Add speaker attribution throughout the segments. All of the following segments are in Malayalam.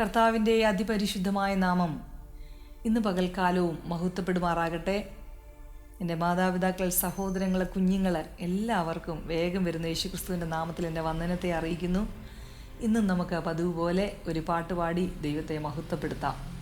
Speaker 1: കർത്താവിന്റെ അതിപരിശുദ്ധമായ നാമം ഇന്ന് പകൽക്കാലവും മഹത്വപ്പെടുമാറാകട്ടെ. എന്റെ മാതാപിതാക്കൾ സഹോദരങ്ങൾ കുഞ്ഞുങ്ങൾ എല്ലാവർക്കും വേഗം വരുന്ന യേശുക്രിസ്തുവിന്റെ നാമത്തിൽ എന്റെ വന്ദനത്തെ അറിയിക്കുന്നു. ഇന്നും നമുക്ക് പതിവ് പോലെ ഒരു പാട്ടുപാടി ദൈവത്തെ മഹത്വപ്പെടുത്താം.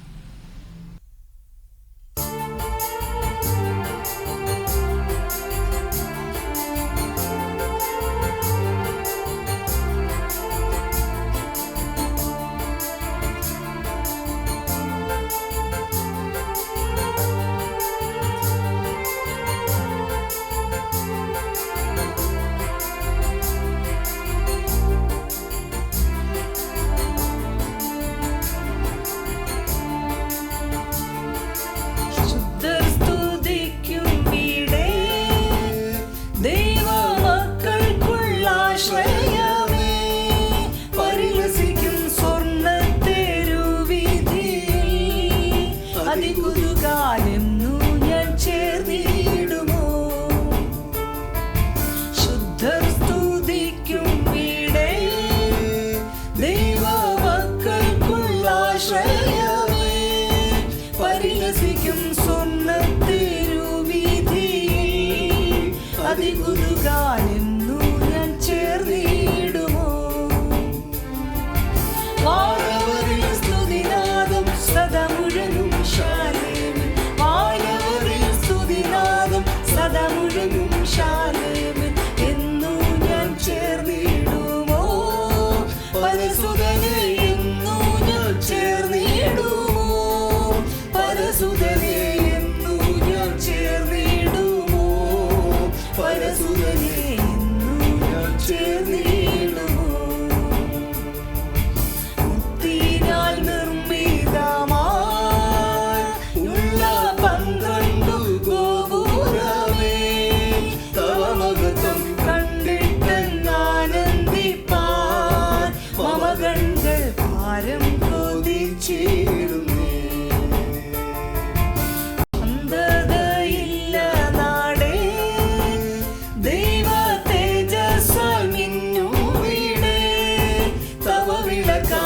Speaker 1: Let go.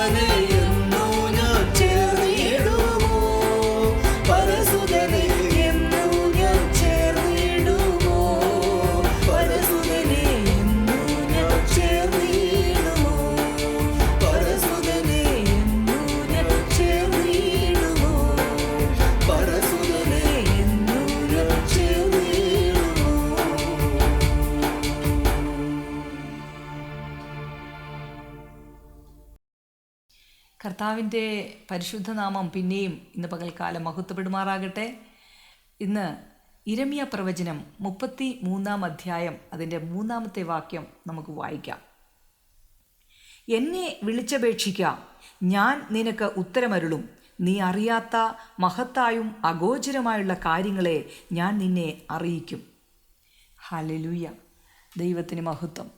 Speaker 1: yanıyor കർത്താവിന്റെ പരിശുദ്ധനാമം പിന്നെയും ഇന്ന് പകൽക്കാലം മഹത്വപ്പെടുമാറാകട്ടെ. ഇന്ന് ഇരമിയ പ്രവചനം മുപ്പത്തി മൂന്നാം അധ്യായം അതിന്റെ മൂന്നാമത്തെ വാക്യം നമുക്ക് വായിക്കാം. എന്നെ വിളിച്ചപേക്ഷിക്കാം ഞാൻ നിനക്ക് ഉത്തരമരുളും. നീ അറിയാത്ത മഹത്തായും അഗോചരമായുള്ള കാര്യങ്ങളെ ഞാൻ നിന്നെ അറിയിക്കും. ഹലലൂയ ദൈവത്തിന് മഹത്വം.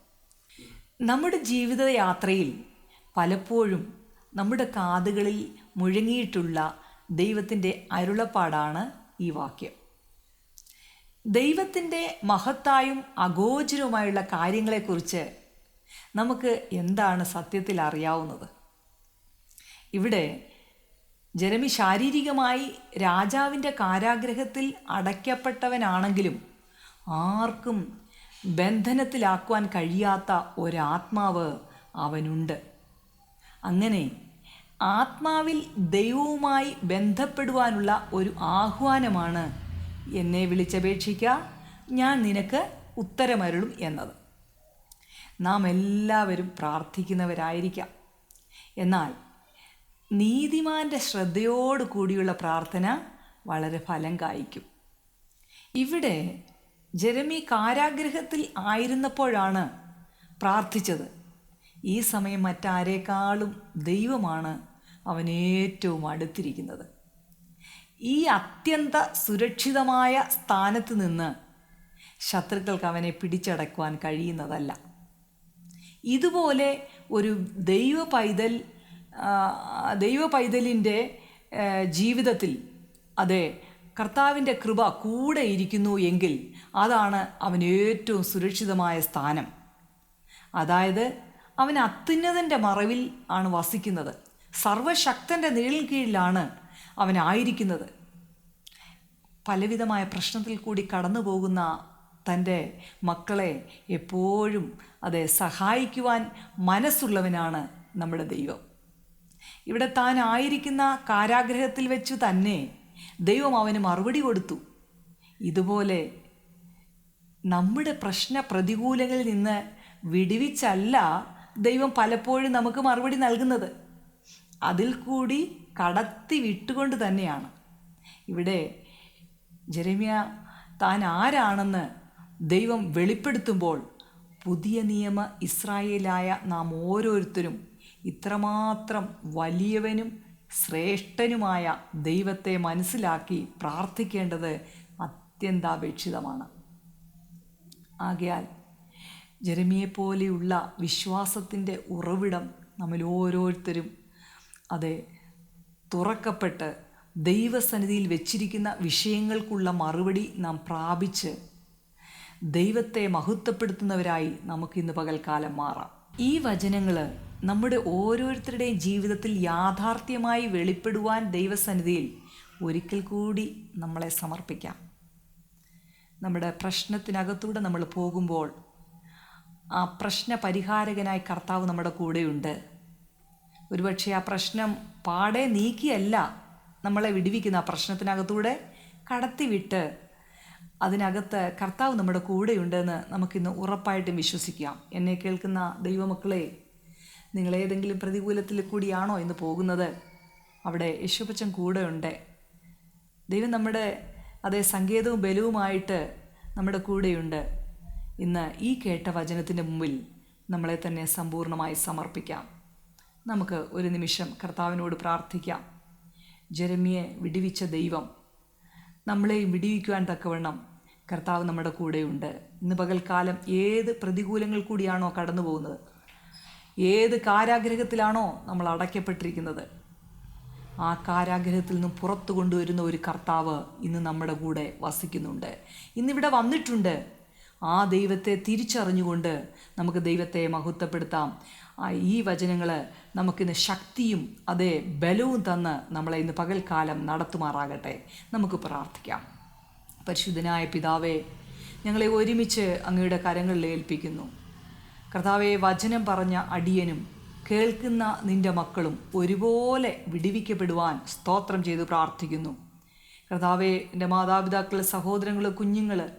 Speaker 1: നമ്മുടെ ജീവിതയാത്രയിൽ പലപ്പോഴും നമ്മുടെ കാതുകളിൽ മുഴങ്ങിയിട്ടുള്ള ദൈവത്തിന്റെ അരുളപ്പാടാണ് ഈ വാക്യം. ദൈവത്തിന്റെ മഹത്തായും അഗോചരവുമായുള്ള കാര്യങ്ങളെക്കുറിച്ച് നമുക്ക് എന്താണ് സത്യത്തിൽ അറിയാവുന്നത്? ഇവിടെ ജെറമി ശാരീരികമായി രാജാവിന്റെ കാരാഗ്രഹത്തിൽ അടയ്ക്കപ്പെട്ടവനാണെങ്കിലും ആർക്കും ബന്ധനത്തിലാക്കുവാൻ കഴിയാത്ത ഒരാത്മാവ് അവനുണ്ട്. അങ്ങനെ ആത്മാവിൽ ദൈവവുമായി ബന്ധപ്പെടുവാനുള്ള ഒരു ആഹ്വാനമാണ് എന്നെ വിളിച്ചപേക്ഷിക്ക. ഞാൻ നിനക്ക് ഉത്തരമരുളും എന്നത്. നാം എല്ലാവരും പ്രാർത്ഥിക്കുന്നവരായിരിക്കാം. എന്നാൽ നീതിമാന്റെ ശ്രദ്ധയോട് കൂടിയുള്ള പ്രാർത്ഥന വളരെ ഫലം കായ്ക്കും. ഇവിടെ ജെറമി കാരാഗ്രഹത്തിൽ ആയിരുന്നപ്പോഴാണ് പ്രാർത്ഥിച്ചത്. ഈ സമയം മറ്റാരേക്കാളും ദൈവമാണ് അവൻ ഏറ്റവും അടുത്തിരിക്കുന്നത്. ഈ അത്യന്ത സുരക്ഷിതമായ സ്ഥാനത്ത് നിന്ന് ശത്രുക്കൾക്ക് അവനെ പിടിച്ചടക്കുവാൻ കഴിയുന്നതല്ല. ഇതുപോലെ ഒരു ദൈവ പൈതൽ ദൈവ പൈതലിന്റെ ജീവിതത്തിൽ അതെ കർത്താവിന്റെ കൃപ കൂടെ ഇരിക്കുന്നു എങ്കിൽ അതാണ് അവന് ഏറ്റവും സുരക്ഷിതമായ സ്ഥാനം. അതായത് അവൻ അത്യുന്നതന്റെ മറവിൽ ആണ് വസിക്കുന്നത്. സർവശക്തന്റെ നിഴൽ കീഴിലാണ് അവനായിരിക്കുന്നത് പലവിധമായ പ്രശ്നത്തിൽ കൂടി കടന്നു പോകുന്ന തന്റെ മക്കളെ എപ്പോഴും അതെ സഹായിക്കുവാൻ മനസ്സുള്ളവനാണ് നമ്മുടെ ദൈവം. ഇവിടെ താൻ ആയിരിക്കുന്ന കാരാഗ്രഹത്തിൽ വെച്ചു തന്നെ ദൈവം അവന് മറുപടി കൊടുത്തു. ഇതുപോലെ നമ്മുടെ പ്രശ്ന പ്രതികൂലങ്ങളിൽ നിന്ന് വിടുവിച്ചല്ല ദൈവം പലപ്പോഴും നമുക്ക് മറുപടി നൽകുന്നത്. അതിൽ കൂടി കടത്തി വിട്ടുകൊണ്ട് തന്നെയാണ്. ഇവിടെ ജെരമിയ താൻ ആരാണെന്ന് ദൈവം വെളിപ്പെടുത്തുമ്പോൾ പുതിയ നിയമ ഇസ്രായേലായ നാം ഓരോരുത്തരും ഇത്രമാത്രം വലിയവനും ശ്രേഷ്ഠനുമായ ദൈവത്തെ മനസ്സിലാക്കി പ്രാർത്ഥിക്കേണ്ടത് അത്യന്താപേക്ഷിതമാണ്. ആകയാൽ ജെറമിയെപ്പോലെയുള്ള വിശ്വാസത്തിന്റെ ഉറവിടം നമ്മൾ ഓരോരുത്തരും അതെ തുറക്കപ്പെട്ട് ദൈവസന്നിധിയിൽ വെച്ചിരിക്കുന്ന വിഷയങ്ങൾക്കുള്ള മറുപടി നാം പ്രാപിച്ച് ദൈവത്തെ മഹത്വപ്പെടുത്തുന്നവരായി നമുക്ക് ഇന്ന് പകൽക്കാലം മാറാം. ഈ വചനങ്ങൾ നമ്മുടെ ഓരോരുത്തരുടെയും ജീവിതത്തിൽ യാഥാർത്ഥ്യമായി വെളിപ്പെടുവാൻ ദൈവസന്നിധിയിൽ ഒരിക്കൽ കൂടി നമ്മളെ സമർപ്പിക്കാം. നമ്മുടെ പ്രശ്നത്തിനകത്തൂടെ നമ്മൾ പോകുമ്പോൾ പ്രശ്ന പരിഹാരകനായി കർത്താവ് നമ്മുടെ കൂടെയുണ്ട്. ഒരുപക്ഷെ ആ പ്രശ്നം പാടെ നീക്കിയല്ല നമ്മളെ വിടുവിക്കുന്ന ആ പ്രശ്നത്തിനകത്തൂടെ കടത്തിവിട്ട് അതിനകത്ത് കർത്താവ് നമ്മുടെ കൂടെയുണ്ടെന്ന് നമുക്കിന്ന് ഉറപ്പായിട്ടും വിശ്വസിക്കാം. എന്നെ കേൾക്കുന്ന ദൈവമക്കളെ നിങ്ങൾ ഏതെങ്കിലും പ്രതികൂലത്തിൽ കൂടിയാണോ ഇന്ന് പോകുന്നത്? അവിടെ യശുപച്ചൻ കൂടെയുണ്ട്. ദൈവം നമ്മുടെ അതേ സങ്കേതവും ബലവുമായിട്ട് നമ്മുടെ കൂടെയുണ്ട്. ഇന്ന് ഈ കേട്ട വചനത്തിന്റെ മുമ്പിൽ നമ്മളെ തന്നെ സമ്പൂർണമായി സമർപ്പിക്കാം. നമുക്ക് ഒരു നിമിഷം കർത്താവിനോട് പ്രാർത്ഥിക്കാം. ജരമിയെ വിടിവിച്ച ദൈവം നമ്മളെ വിടിവിക്കുവാൻ തക്കവണ്ണം കർത്താവ് നമ്മുടെ കൂടെയുണ്ട്. ഇന്ന് പകൽക്കാലം ഏത് പ്രതികൂലങ്ങൾ കൂടിയാണോ കടന്നു പോകുന്നത്? ഏത് കാരാഗ്രഹത്തിലാണോ നമ്മൾ അടയ്ക്കപ്പെട്ടിരിക്കുന്നത്? ആ കാരാഗ്രഹത്തിൽ നിന്നും പുറത്തു കൊണ്ടുവരുന്ന ഒരു കർത്താവ് ഇന്ന് നമ്മുടെ കൂടെ വസിക്കുന്നുണ്ട്. ഇന്നിവിടെ വന്നിട്ടുണ്ട്. ആ ദൈവത്തെ തിരിച്ചറിഞ്ഞുകൊണ്ട് നമുക്ക് ദൈവത്തെ മഹത്വപ്പെടുത്താം. ഈ വചനങ്ങൾ നമുക്കിന്ന് ശക്തിയും അതേ ബലവും തന്ന് നമ്മളെ ഇന്ന് പകൽക്കാലം നടത്തുമാറാകട്ടെ. നമുക്ക് പ്രാർത്ഥിക്കാം. പരിശുദ്ധനായ പിതാവേ ഞങ്ങളെ ഒരുമിച്ച് അങ്ങയുടെ കരങ്ങളിൽ ഏൽപ്പിക്കുന്നു. കർത്താവെ വചനം പറഞ്ഞ അടിയനും കേൾക്കുന്ന നിന്റെ മക്കളും ഒരുപോലെ വിടിവിക്കപ്പെടുവാൻ സ്തോത്രം ചെയ്ത് പ്രാർത്ഥിക്കുന്നു. കർത്താവെ എന്റെ മാതാപിതാക്കൾ സഹോദരങ്ങൾ കുഞ്ഞുങ്ങൾ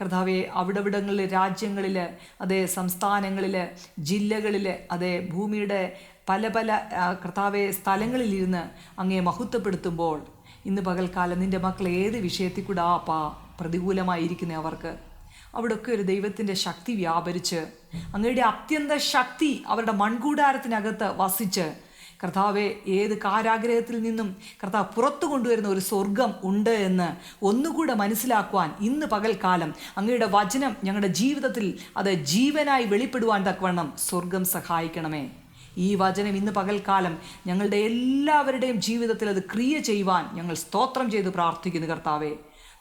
Speaker 1: കർത്താവെ അവിടവിടങ്ങളിൽ രാജ്യങ്ങളിൽ അതേ സംസ്ഥാനങ്ങളിൽ ജില്ലകളിൽ അതേ ഭൂമിയുടെ പല പല കർത്താവെ സ്ഥലങ്ങളിലിരുന്ന് അങ്ങേ മഹത്വപ്പെടുത്തുമ്പോൾ ഇന്ന് പകൽക്കാലം നിന്റെ മക്കൾ ഏത് വിഷയത്തിൽ കൂടെ ആ പാ പ്രതികൂലമായിരിക്കുന്ന അവർക്ക്. അവിടെയൊക്കെ ഒരു ദൈവത്തിന്റെ ശക്തി വ്യാപരിച്ച് അങ്ങയുടെ അത്യന്ത ശക്തി അവരുടെ മൺകൂടാരത്തിനകത്ത് വസിച്ച് കർത്താവെ ഏത് കാരാഗ്രഹത്തിൽ നിന്നും കർത്താവ് പുറത്തു കൊണ്ടുവരുന്ന ഒരു സ്വർഗം ഉണ്ട് എന്ന് ഒന്നുകൂടെ മനസ്സിലാക്കുവാൻ ഇന്ന് പകൽക്കാലം അങ്ങയുടെ വചനം ഞങ്ങളുടെ ജീവിതത്തിൽ അത് ജീവനായി വെളിപ്പെടുവാൻ തക്കവണ്ണം സ്വർഗം സഹായിക്കണമേ. ഈ വചനം ഇന്ന് പകൽക്കാലം ഞങ്ങളുടെ എല്ലാവരുടെയും ജീവിതത്തിൽ അത് ക്രിയ ചെയ്യുവാൻ ഞങ്ങൾ സ്തോത്രം ചെയ്ത് പ്രാർത്ഥിക്കുന്നു കർത്താവേ.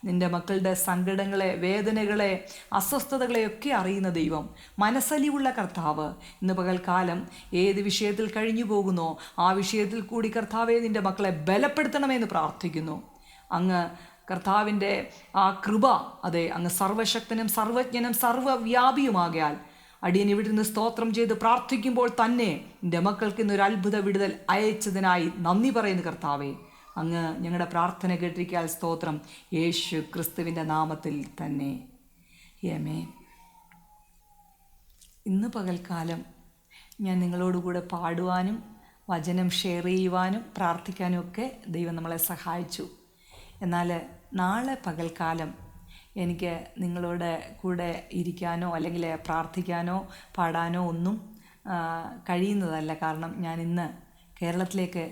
Speaker 1: നിന്റെ മക്കളുടെ സങ്കടങ്ങളെ വേദനകളെ അസ്വസ്ഥതകളെയൊക്കെ അറിയുന്ന ദൈവം മനസ്സലിവുള്ള കർത്താവ്. ഇന്ന് പകൽക്കാലം ഏത് വിഷയത്തിൽ കഴിഞ്ഞു പോകുന്നോ ആ വിഷയത്തിൽ കൂടി കർത്താവെ നിന്റെ മക്കളെ ബലപ്പെടുത്തണമെന്ന് പ്രാർത്ഥിക്കുന്നു. അങ്ങ് കർത്താവിന്റെ ആ കൃപ അതെ അങ്ങ് സർവശക്തനും സർവജ്ഞനും സർവവ്യാപിയുമാകയാൽ അടിയൻ ഇവിടെ നിന്ന് സ്തോത്രം ചെയ്ത് പ്രാർത്ഥിക്കുമ്പോൾ തന്നെ എന്റെ മക്കൾക്ക് ഇന്നൊരു അത്ഭുത വിടുതൽ അയച്ചതിനായി നന്ദി പറയുന്നു കർത്താവേ. അങ്ങ് ഞങ്ങളുടെ പ്രാർത്ഥന കേട്ടിരിക്കാൻ സ്തോത്രം. യേശു ക്രിസ്തുവിന്റെ നാമത്തിൽ തന്നെ. യമേ ഇന്ന് പകൽക്കാലം ഞാൻ നിങ്ങളോടുകൂടെ പാടുവാനും വചനം ഷെയർ ചെയ്യുവാനും പ്രാർത്ഥിക്കാനും ഒക്കെ ദൈവം നമ്മളെ സഹായിച്ചു. എന്നാൽ നാളെ പകൽക്കാലം എനിക്ക് നിങ്ങളോട് കൂടെ ഇരിക്കാനോ അല്ലെങ്കിൽ പ്രാർത്ഥിക്കാനോ പാടാനോ ഒന്നും കഴിയുന്നതല്ല. കാരണം ഞാൻ ഇന്ന് കേരളത്തിലേക്ക്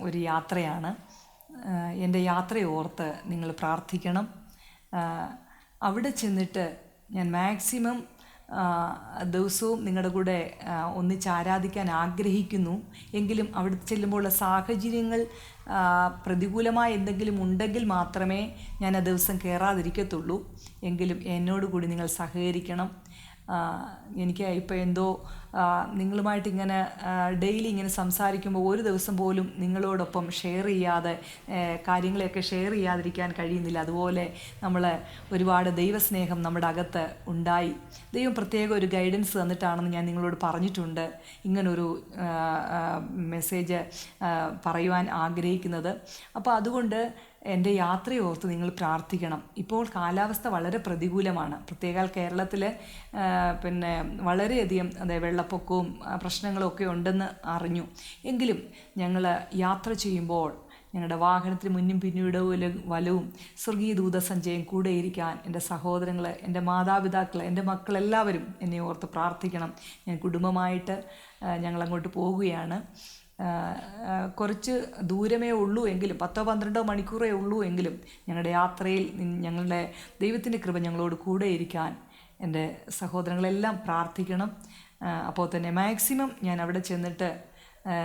Speaker 1: ഒരു യാത്രയാണ്. എന്റെ യാത്രയെ ഓർത്ത് നിങ്ങൾ പ്രാർത്ഥിക്കണം. അവിടെ ചെന്നിട്ട് ഞാൻ മാക്സിമം ദിവസവും നിങ്ങളുടെ കൂടെ ഒന്നിച്ച് ആരാധിക്കാൻ ആഗ്രഹിക്കുന്നു. എങ്കിലും അവിടെ ചെല്ലുമ്പോഴുള്ള സാഹചര്യങ്ങൾ പ്രതികൂലമായ എന്തെങ്കിലും ഉണ്ടെങ്കിൽ മാത്രമേ ഞാൻ ആ ദിവസം കയറാതിരിക്കത്തുള്ളൂ. എങ്കിലും എന്നോട് കൂടി നിങ്ങൾ സഹകരിക്കണം. എനിക്ക് ഇപ്പോൾ എന്തോ നിങ്ങളുമായിട്ട് ഇങ്ങനെ ഡെയിലി ഇങ്ങനെ സംസാരിക്കുമ്പോൾ ഒരു ദിവസം പോലും നിങ്ങളോടൊപ്പം ഷെയർ ചെയ്യാതെ കാര്യങ്ങളെയൊക്കെ ഷെയർ ചെയ്യാതിരിക്കാൻ കഴിയുന്നില്ല. അതുപോലെ നമ്മൾ ഒരുപാട് ദൈവസ്നേഹം നമ്മുടെ അകത്ത് ഉണ്ടായി. ദൈവം പ്രത്യേക ഒരു ഗൈഡൻസ് തന്നിട്ടാണെന്ന് ഞാൻ നിങ്ങളോട് പറഞ്ഞിട്ടുണ്ട്. ഇങ്ങനൊരു മെസ്സേജ് പറയുവാൻ ആഗ്രഹിക്കുന്നത്. അപ്പോൾ അതുകൊണ്ട് എന്റെ യാത്രയോർത്ത് നിങ്ങൾ പ്രാർത്ഥിക്കണം. ഇപ്പോൾ കാലാവസ്ഥ വളരെ പ്രതികൂലമാണ്. പ്രത്യേകാൽ കേരളത്തിൽ പിന്നെ വളരെയധികം അതെ വെള്ളപ്പൊക്കവും പ്രശ്നങ്ങളും ഒക്കെ ഉണ്ടെന്ന് അറിഞ്ഞു. എങ്കിലും ഞങ്ങൾ യാത്ര ചെയ്യുമ്പോൾ ഞങ്ങളുടെ വാഹനത്തിന് മുന്നും പിന്നീട് വലവും സ്വർഗീയ ദൂതസഞ്ചയം കൂടെയിരിക്കാൻ എന്റെ സഹോദരങ്ങൾ എന്റെ മാതാപിതാക്കൾ എന്റെ മക്കളെല്ലാവരും എന്നെ ഓർത്ത് പ്രാർത്ഥിക്കണം. ഞാൻ കുടുംബമായിട്ട് ഞങ്ങളങ്ങോട്ട് പോവുകയാണ് കുറച്ച് ദൂരമേ ഉള്ളൂ എങ്കിലും പത്തോ പന്ത്രണ്ടോ മണിക്കൂറേ ഉള്ളൂ എങ്കിലും ഞങ്ങളുടെ യാത്രയിൽ ഞങ്ങളുടെ ദൈവത്തിന്റെ കൃപ ഞങ്ങളോട് കൂടെ ഇരിക്കാൻ എന്റെ സഹോദരങ്ങളെല്ലാം പ്രാർത്ഥിക്കണം. അപ്പോൾ തന്നെ മാക്സിമം ഞാൻ അവിടെ ചെന്നിട്ട്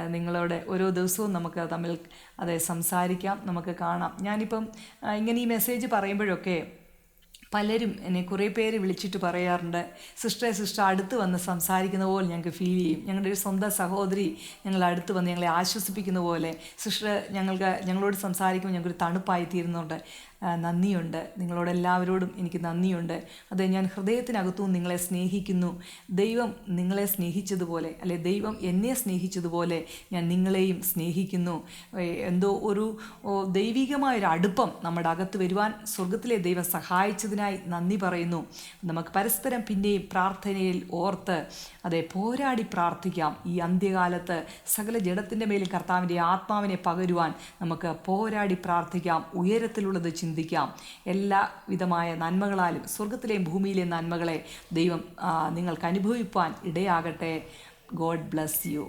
Speaker 1: നിങ്ങളോട് ഓരോ ദിവസവും നമുക്ക് തമ്മിൽ അതെ സംസാരിക്കാം നമുക്ക് കാണാം. ഞാനിപ്പം ഇങ്ങനെ ഈ മെസ്സേജ് പറയുമ്പോഴൊക്കെ പലരും എന്നെ കുറേ പേര് വിളിച്ചിട്ട് പറയാറുണ്ട് സിസ്റ്ററെ സിസ്റ്റർ അടുത്ത് വന്ന് സംസാരിക്കുന്ന പോലെ ഞങ്ങൾക്ക് ഫീൽ ചെയ്യും. ഞങ്ങളുടെ ഒരു സ്വന്തം സഹോദരി ഞങ്ങൾ അടുത്ത് വന്ന് ഞങ്ങളെ ആശ്വസിപ്പിക്കുന്ന പോലെ സിസ്റ്റർ ഞങ്ങൾക്ക് ഞങ്ങളോട് സംസാരിക്കുമ്പോൾ ഞങ്ങൾക്കൊരു തണുപ്പായി തീരുന്നുണ്ട്. നന്ദിയുണ്ട്. നിങ്ങളോട് എല്ലാവരോടും എനിക്ക് നന്ദിയുണ്ട്. അത് ഞാൻ ഹൃദയത്തിനകത്തും നിങ്ങളെ സ്നേഹിക്കുന്നു. ദൈവം നിങ്ങളെ സ്നേഹിച്ചതുപോലെ അല്ലെ ദൈവം എന്നെ സ്നേഹിച്ചതുപോലെ ഞാൻ നിങ്ങളെയും സ്നേഹിക്കുന്നു. എന്തോ ഒരു ദൈവികമായൊരു അടുപ്പം നമ്മുടെ അകത്ത് വരുവാൻ സ്വർഗത്തിലെ ദൈവം സഹായിച്ചതിനായി നന്ദി പറയുന്നു. നമുക്ക് പരസ്പരം പിന്നെയും പ്രാർത്ഥനയിൽ ഓർത്ത് അതെ പോരാടി പ്രാർത്ഥിക്കാം. ഈ അന്ത്യകാലത്ത് സകല ജഡത്തിന്റെ മേലും കർത്താവിന്റെ ആത്മാവിനെ പകരുവാൻ നമുക്ക് പോരാടി പ്രാർത്ഥിക്കാം. ഉയരത്തിലുള്ളത് ചിന്തിക്കാം. എല്ലാ വിധമായ നന്മകളാലും സ്വർഗത്തിലെയും ഭൂമിയിലെയും നന്മകളെ ദൈവം നിങ്ങൾക്ക് അനുഭവിപ്പാൻ ഇടയാകട്ടെ. God bless you.